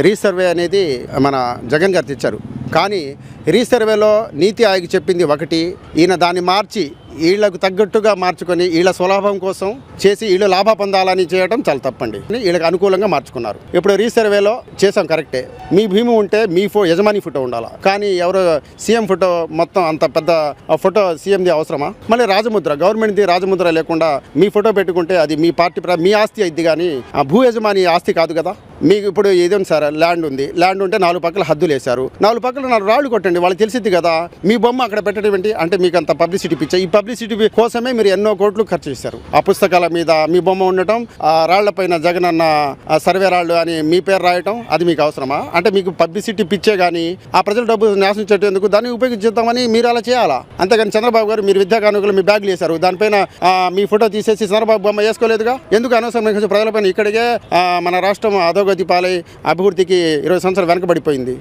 Resurvey అనేది మన జగన్ గారు తెచ్చారు. కానీ రీసర్వేలో నీతి ఆయోగ్ చెప్పింది ఒకటి ఈయన దాన్ని మార్చి వీళ్ళకు తగ్గట్టుగా మార్చుకొని వీళ్ళ సులభం కోసం చేసి వీళ్ళు లాభ పొందాలని చేయడం చాలా తప్పండి. వీళ్ళకి అనుకూలంగా మార్చుకున్నారు. ఇప్పుడు రీసర్వేలో చేసాం కరెక్టే. మీ భీము ఉంటే మీ ఫో యజమాని ఫోటో ఉండాలా? కానీ ఎవరో సీఎం ఫోటో మొత్తం అంత పెద్ద ఆ ఫోటో సీఎంది అవసరమా? మళ్ళీ రాజముద్ర గవర్నమెంట్ది రాజముద్ర లేకుండా మీ ఫోటో పెట్టుకుంటే అది మీ పార్టీ ప్ర- మీ ఆస్తి అయింది కానీ ఆ భూ యజమాని ఆస్తి కాదు కదా? మీకు ఇప్పుడు ఇదేం సార్ ల్యాండ్ ఉంది. ల్యాండ్ ఉంటే నాలుగు పక్కల హద్దులు వేశారు. నాలుగు పక్కల నాలుగు రాళ్ళు కొట్టండి వాళ్ళకి తెలిసింది కదా. మీ బొమ్మ అక్కడ పెట్టడం అంటే మీకు అంత పబ్లిసిటీ పిచ్చా ఈ పబ్లిసిటీ కోసమే మీరు ఎన్నో కోట్లు ఖర్చు చేశారు. ఆ పుస్తకాల మీద మీ బొమ్మ ఉండటం ఆ రాళ్ళ పైన జగన్ అన్న సర్వే రాళ్ళు అని మీ పేరు రాయటం అది మీకు అవసరమా? అంటే మీకు పబ్లిసిటీ పిచ్చే కానీ ఆ ప్రజల డబ్బు నాశనం చేసేందుకు దాన్ని ఉపయోగించుద్దామని మీరు అలా చేయాలా? అంతేగాని చంద్రబాబు గారు మీరు విద్యా కానుకలు మీ బ్యాగులు వేశారు. దానిపైన మీ ఫోటో తీసేసి చంద్రబాబు బొమ్మ వేసుకోలేదుగా? ఎందుకు అనవసరం ప్రజలపైన ఇక్కడికే మన రాష్ట్రం అధోగతి పాలై అభివృద్ధికి ఇరవై సంవత్సరాలు వెనకబడిపోయింది.